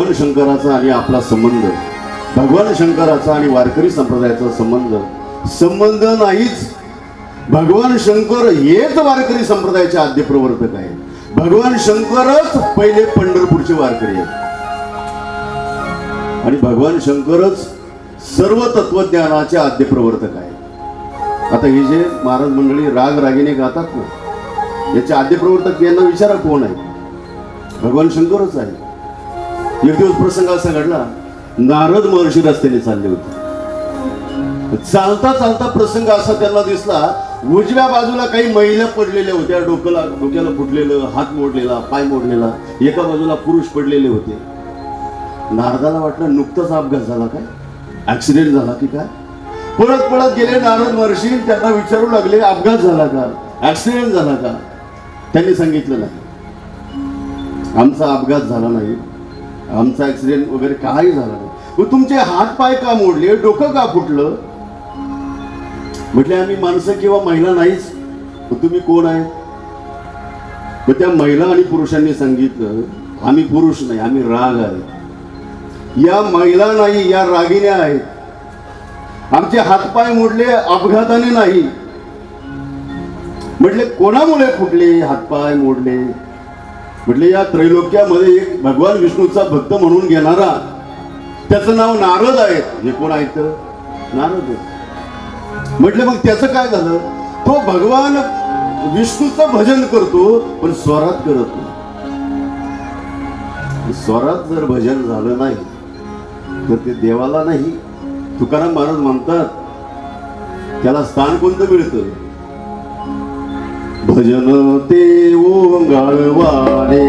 भगवान शंकराचा आणि आपला संबंध. भगवान शंकराचा आणि वारकरी संप्रदायाचा संबंध. संबंध नाहीच. भगवान शंकर हेच वारकरी संप्रदायाचे आद्य प्रवर्तक आहेत. भगवान शंकरच पहिले पंढरपूरचे वारकरी आहेत. आणि भगवान शंकरच सर्व तत्वज्ञानाचे आद्य प्रवर्तक आहेत. आता हे जे महाराज मंडळी राग रागीने गातात ना याचे आद्य प्रवर्तक यांना विचारा कोण आहे? भगवान शंकरच आहे. एक दिवस प्रसंग असा घडला नारद महर्षी रस्त्याने चालले होते. चालता चालता प्रसंग असा त्यांना दिसला उजव्या बाजूला काही महिला पडलेल्या होत्या डोक्याला डोक्याला फुटलेलं हात मोडलेला पाय मोडलेला एका बाजूला पुरुष पडलेले होते. नारदाला वाटलं नुकताच अपघात झाला काय? ऍक्सिडेंट झाला की काय? पळत पळत गेले नारद महर्षी त्यांना विचारू लागले अपघात झाला का? ऍक्सिडेंट झाला का? त्यांनी सांगितलं नाही. आमचा अपघात झाला नाही. आमचा ऍक्सिडेंट वगैरे काही झाला नाही. मग तुमचे हात पाय का मोडले? डोकं का फुटलं? म्हटले आम्ही माणसं किंवा महिला नाहीच. तुम्ही कोण आहे? मग त्या महिला आणि पुरुषांनी सांगितलं आम्ही पुरुष नाही आम्ही राग आहे. या महिला नाही या रागिण्या आहेत. आमचे हातपाय मोडले अपघाताने नाही. म्हटले कोणामुळे फुटले? हातपाय मोडले. म्हटले या त्रैलोक्यामध्ये एक भगवान विष्णूचा भक्त म्हणून घेणारा त्याचं नाव नारद आहे. हे कोण आहेत नारद आहे. म्हटले मग त्याचं काय झालं? तो भगवान विष्णूचं भजन करतो पण स्वरात करत नाही. स्वरात जर भजन झालं नाही तर ते देवाला नाही. तुकाराम महाराज म्हणतात त्याला स्थान कोणतं मिळतं? भजन ते ओंगाळवाडे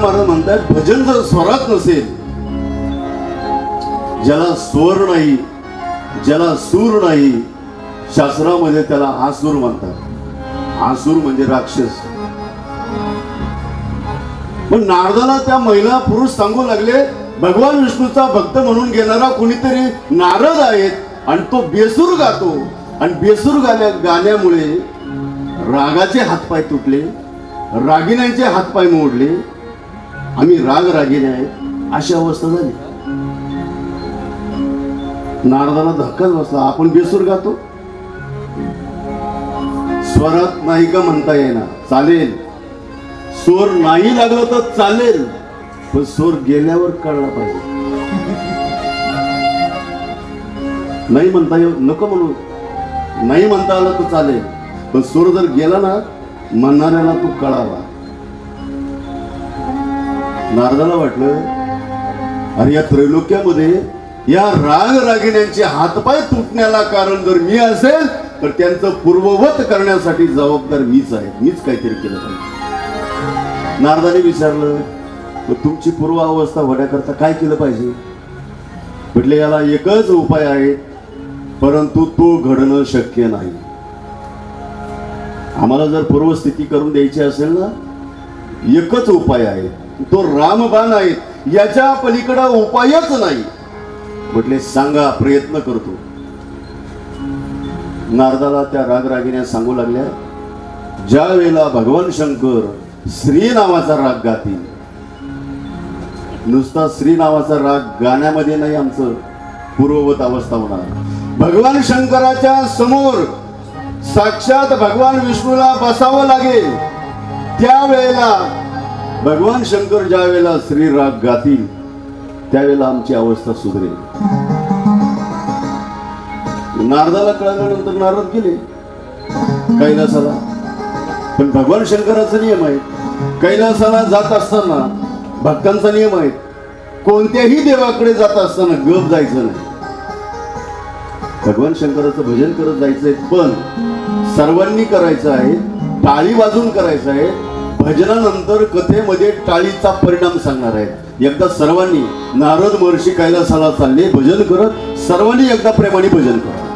महाराज म्हणतात भजन जर स्वरात नसेल ज्याला स्वर नाही ज्याला सूर नाही शास्त्रामध्ये त्याला आसूर म्हणतात. आसूर म्हणजे राक्षस. पण नारदाला त्या महिला पुरुष सांगू लागले भगवान विष्णूचा भक्त म्हणून घेणारा कोणीतरी नारद आहेत आणि तो बेसूर गातो. आणि बेसूर गाण्या गाण्यामुळे रागाचे हातपाय तुटले रागिण्यांचे हातपाय मोडले आम्ही राग रागिने आहेत. अशी अवस्था झाली. नारदाला धक्काच बसला. आपण बेसूर गातो स्वरात नाही का म्हणता येणार चालेल. स्वर नाही लागलं तर चालेल. पण स्वर गेल्यावर कळला पाहिजे. नाही म्हणता येऊ नको म्हणू. नाही म्हणता आलं तर चालेल. पण स्वर जर गेला ना म्हणणाऱ्याला तू कळावा नारदाला वाटलं अरे या त्रैलोक्यामध्ये या राग रागिण्यांचे हातपाय तुटण्याला कारण जर मी असेल तर त्यांचं पूर्ववत करण्यासाठी जबाबदार मीच आहे. मीच काहीतरी केलं पाहिजे. नारदाने विचारलं तुमची पूर्व अवस्था होण्याकरता काय केलं पाहिजे? म्हटले याला एकच उपाय आहे परंतु तो घडणं शक्य नाही. आम्हाला जर पूर्वस्थिती करून द्यायची असेल ना एकच उपाय आहे. तो रामबाण आहे याच्या पलीकडे उपायच नाही. म्हटले सांगा प्रयत्न करतो. नारदाला त्या रागरागिण्या सांगू लागल्या ज्या वेळेला भगवान शंकर श्री नावाचा राग गातील. नुसता श्री नावाचा राग गाण्यामध्ये नाही आमचं पूर्ववत अवस्था होणार. भगवान शंकराच्या समोर साक्षात भगवान विष्णूला बसावं लागेल. त्यावेळेला भगवान शंकर ज्या वेळेला श्री राग गातील त्यावेळेला आमची अवस्था सुधरेल. नारदाला कळल्यानंतर नारद गेले. कैलासाला. पण भगवान शंकराचा नियम आहे. कैलासाला जात असताना भक्तांचा नियम आहे. कोणत्याही देवाकडे जात असताना गप जायचं नाही. भगवान शंकराचं भजन करत जायचंय पण सर्वांनी करायचं आहे टाळी वाजून करायचं आहे भजनानंतर कथेमध्ये टाळीचा परिणाम सांगणार आहे एकदा सर्वांनी नारद महर्षी कैलासाला चालले भजन करत सर्वांनी एकदा प्रेमाने भजन करत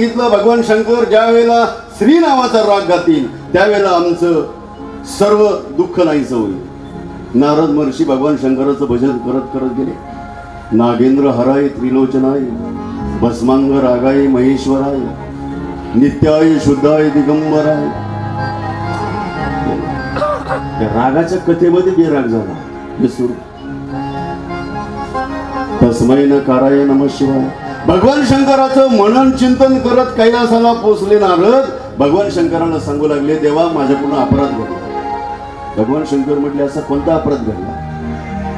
सांगितलं भगवान शंकर ज्या वेळेला श्री नावाचा राग गातील त्यावेळेला आमचं सर्व दुःख नाहीच होईल. नारद महर्षी भगवान शंकराचं भजन करत करत गेले. नागेंद्र हराय त्रिलोचनाय भस्मांग रागाय महेश्वराय नित्याय शुद्धाय दिगंबराय. रागाच्या कथेमध्ये बेराग झाला. तस्मय तस्मै न काराय नम शिवाय. भगवान शंकराचं मनन चिंतन करत कैलासाला पोचले नारद भगवान शंकराला सांगू लागले देवा माझ्याकडून अपराध घडला. भगवान शंकर म्हटले असा कोणता अपराध घडला?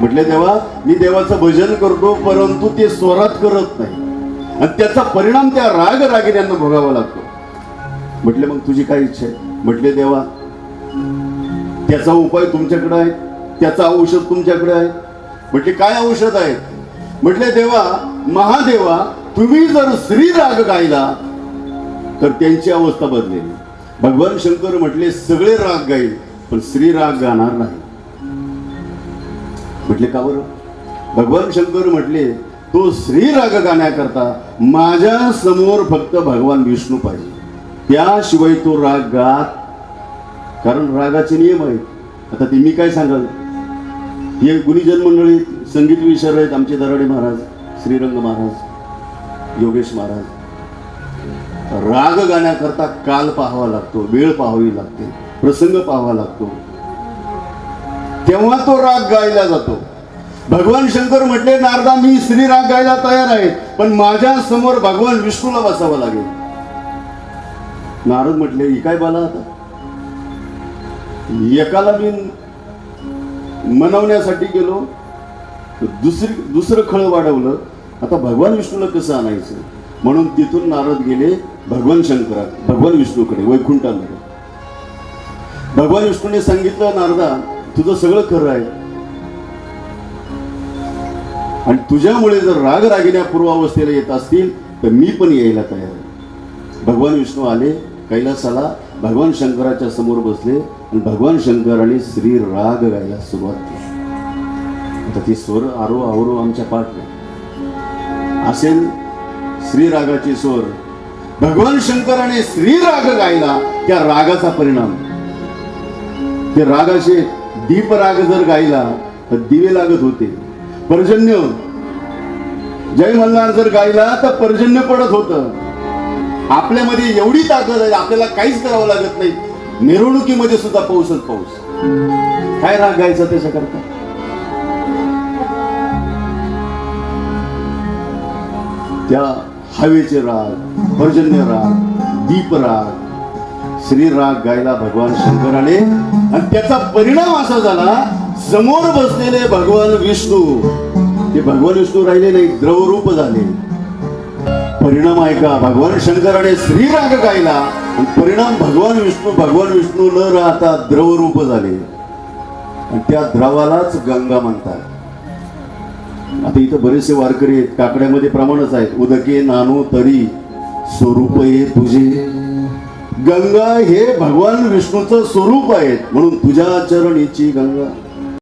म्हटले देवा मी देवाचं भजन करतो परंतु ते स्वरात करत नाही. आणि त्याचा परिणाम त्या राग रागिन्यांना भोगावा लागतो. म्हटले मग तुझी काय इच्छा आहे? म्हटले देवा त्याचा उपाय तुमच्याकडे आहे त्याचा औषध तुमच्याकडे आहे. म्हटले काय औषध आहे? म्हटले देवा महादेवा तुम्ही जर श्री राग गायला तर त्यांची अवस्था बदलेल. भगवान शंकर म्हटले सगळे राग गाईल पण श्री राग गाणार नाही. म्हटले का बरं? भगवान शंकर म्हटले तो श्री राग गाण्याकरता माझ्यासमोर फक्त भगवान विष्णू पाहिजे. त्याशिवाय तो राग गात कारण रागाचे नियम आहेत. आता ते मी काय सांगाल? हे गुणीजन मंडळी संगीत विशार आहेत आमचे दराडे महाराज श्रीरंग महाराज योगेश महाराज. राग गाण्याकरता काल पाहावा लागतो वेळ पाहावी लागते प्रसंग पाहावा लागतो. तेव्हा तो राग गायला जातो. भगवान शंकर म्हटले नारदा मी श्री राग गायला तयार आहे पण माझ्यासमोर भगवान विष्णूला बसावं लागेल. नारद म्हटले ही काय बाला आता? एकाला मी मनवण्यासाठी गेलो दुसरी दुसरं खळ वाढवलं आता भगवान विष्णूला कसं आणायचं? म्हणून तिथून नारद गेले भगवान शंकरात भगवान विष्णूकडे वैकुंठामध्ये. भगवान विष्णूने सांगितलं नारदा तुझं सगळं खरं आहे. आणि तुझ्यामुळे जर राग रागिण्या पूर्वावस्थेला येत असतील तर मी पण यायला तयार आहे. भगवान विष्णू आले कैलासाला भगवान शंकराच्या समोर बसले आणि भगवान शंकराने श्री राग गायला सुरुवात केली. ती स्वर आरो आवरो आमच्या पाठ असेल श्रीरागाचे स्वर भगवान शंकराने श्री राग गायला त्या रागाचा परिणाम. ते रागाचे दीप राग जर गायला तर दिवे लागत होते. पर्जन्य जय मल्हार जर गायला तर पर्जन्य पडत होतं. आपल्यामध्ये एवढी ताकद आहे आपल्याला काहीच करावं लागत नाही. मिरवणुकीमध्ये सुद्धा पाऊसच पाऊस. काय राग गायचा त्याच्याकरता? त्या हवेचे राग पर्जन्य राग दीप राग श्री राग गायला भगवान शंकराने आणि त्याचा परिणाम असा झाला समोर बसलेले भगवान विष्णू. ते भगवान विष्णू राहिले नाही द्रवरूप झाले. परिणाम आहे का? भगवान शंकराने श्री राग गायला परिणाम भगवान विष्णू भगवान विष्णू न राहता द्रवरूप झाले. आणि त्या द्रवालाच गंगा म्हणतात. आता इथं बरेचसे वारकरी आहेत काकड्यामध्ये प्रमाणच आहेत. उदके नानो तरी स्वरूप हे तुझे. गंगा हे भगवान विष्णूचं स्वरूप आहे म्हणून तुझ्या चरणीची गंगा.